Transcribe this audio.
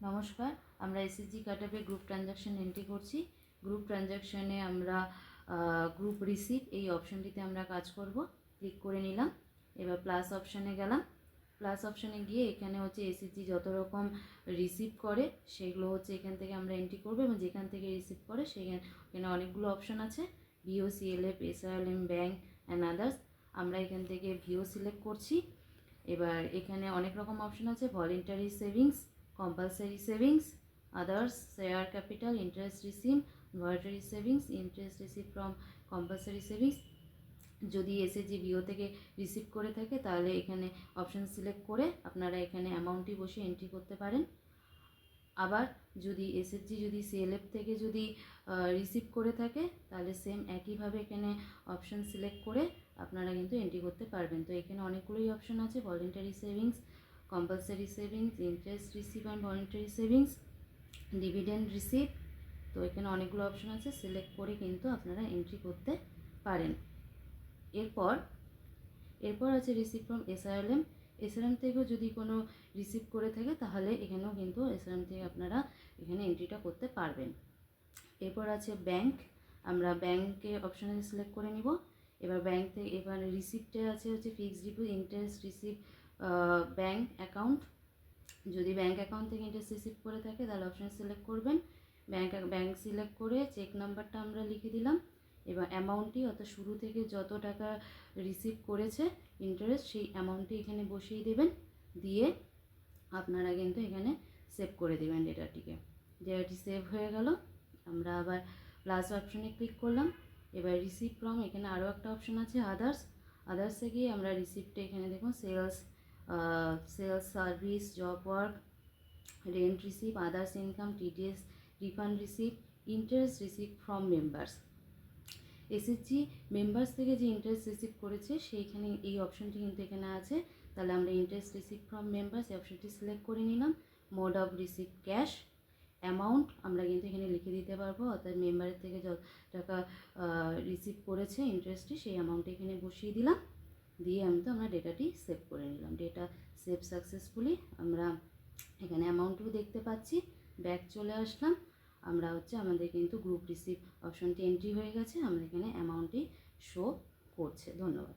নমস্কার, আমরা এসএসজি কাটাপে গ্রুপ ট্রানজাকশন এন্ট্রি করছি। গ্রুপ ট্রানজাকশনে আমরা গ্রুপ রিসিভ এই অপশনটিতে আমরা কাজ করব। ক্লিক করে নিলাম, এবার প্লাস অপশানে গেলাম। প্লাস অপশানে গিয়ে এখানে হচ্ছে এসএসজি যত রকম রিসিভ করে, সেগুলো হচ্ছে এখান থেকে আমরা এন্ট্রি করব এবং যেখান থেকে রিসিভ করে, সেখানে, এখানে অনেকগুলো অপশন আছে। VO CLF SRM bank and others আমরা এখান থেকে ভিও সিলেক্ট করছি। এবার এখানে অনেক রকম অপশন আছে। Voluntary savings compulsory savings others share capital interest receive voluntary savings interest receive from compulsory savings যদি এসএসজি বিও থেকে রিসিভ করে থাকে, তাহলে এখানে অপশন সিলেক্ট করে আপনারা এখানে অ্যামাউন্টটি বসে এন্ট্রি করতে পারেন। আবার যদি এসএসজি যদি সিএলএফ থেকে যদি রিসিভ করে থাকে, তাহলে সেম একইভাবে এখানে অপশন সিলেক্ট করে আপনারা কিন্তু এন্ট্রি করতে পারবেন। তো এখানে অনেকগুলোই অপশন আছে voluntary savings compulsory savings interest receive and voluntary savings dividend receive তো এখানে অনেকগুলো অপশন আছে সিলেক্ট করে কিন্তু আপনারা এন্ট্রি করতে পারেন। এরপর এরপর আছে রিসিভ ফ্রম এসআরএলএম এসআরএম থেকেও যদি কোনো রিসিভ করে থাকে, তাহলে এখানেও কিন্তু এসআরএম থেকে আপনারা এখানে এন্ট্রিটা করতে পারবেন। এরপর আছে ব্যাংক আমরা ব্যাংকে অপশানে সিলেক্ট করে নিব। এবার ব্যাংক থেকে, এবার রিসিপ্টে আছে হচ্ছে fixed deposit interest receive bank account যদি ব্যাংক অ্যাকাউন্ট থেকে ইন্টারেস্ট রিসিভ করে থাকে, তাহলে অপশান সিলেক্ট করবেন। ব্যাংক ব্যাংক সিলেক্ট করে চেক নাম্বারটা আমরা লিখে দিলাম। এবার অ্যামাউন্টটি অর্থাৎ শুরু থেকে যত টাকা রিসিভ করেছে ইন্টারেস্ট সেই অ্যামাউন্টটি এখানে বসিয়ে দেবেন। দিয়ে আপনারা কিন্তু এখানে সেভ করে দেবেন ডেটাটিকে ডেটাটি সেভ হয়ে গেল। আমরা আবার প্লাস অপশনে ক্লিক করলাম। এবার রিসিভ ফ্রম এখানে আরও একটা অপশন আছে আদার্স আদার্সে গিয়ে আমরা রিসিপ্টে এখানে দেখুন sales sales service job work rent receive others income TDS refund receive interest receive from members SSG members থেকে যে ইন্টারেস্ট রিসিভ করেছে, সেইখানে এই অপশনটি কিন্তু এখানে আছে। তাহলে আমরা ইন্টারেস্ট রিসিভ ফ্রম মেম্বার্স এই অপশনটি সিলেক্ট করে নিলাম। Mode of receive cash amount আমরা কিন্তু এখানে লিখে দিতে পারব। অর্থাৎ মেম্বারের থেকে যত টাকা রিসিভ করেছে ইন্টারেস্টটি সেই অ্যামাউন্টটা এখানে বসিয়ে দিলাম। দিয়ে আমি তো আমরা ডেটাটি সেভ করে নিলাম। ডেটা সেভ সাকসেসফুলি আমরা এখানে অ্যামাউন্টও দেখতে পাচ্ছি। ব্যাক চলে আসলাম। আমরা হচ্ছে আমাদের কিন্তু গ্রুপ রিসিভ অপশনটি এন্ট্রি হয়ে গেছে। আমরা এখানে অ্যামাউন্টটি শো করছে। ধন্যবাদ।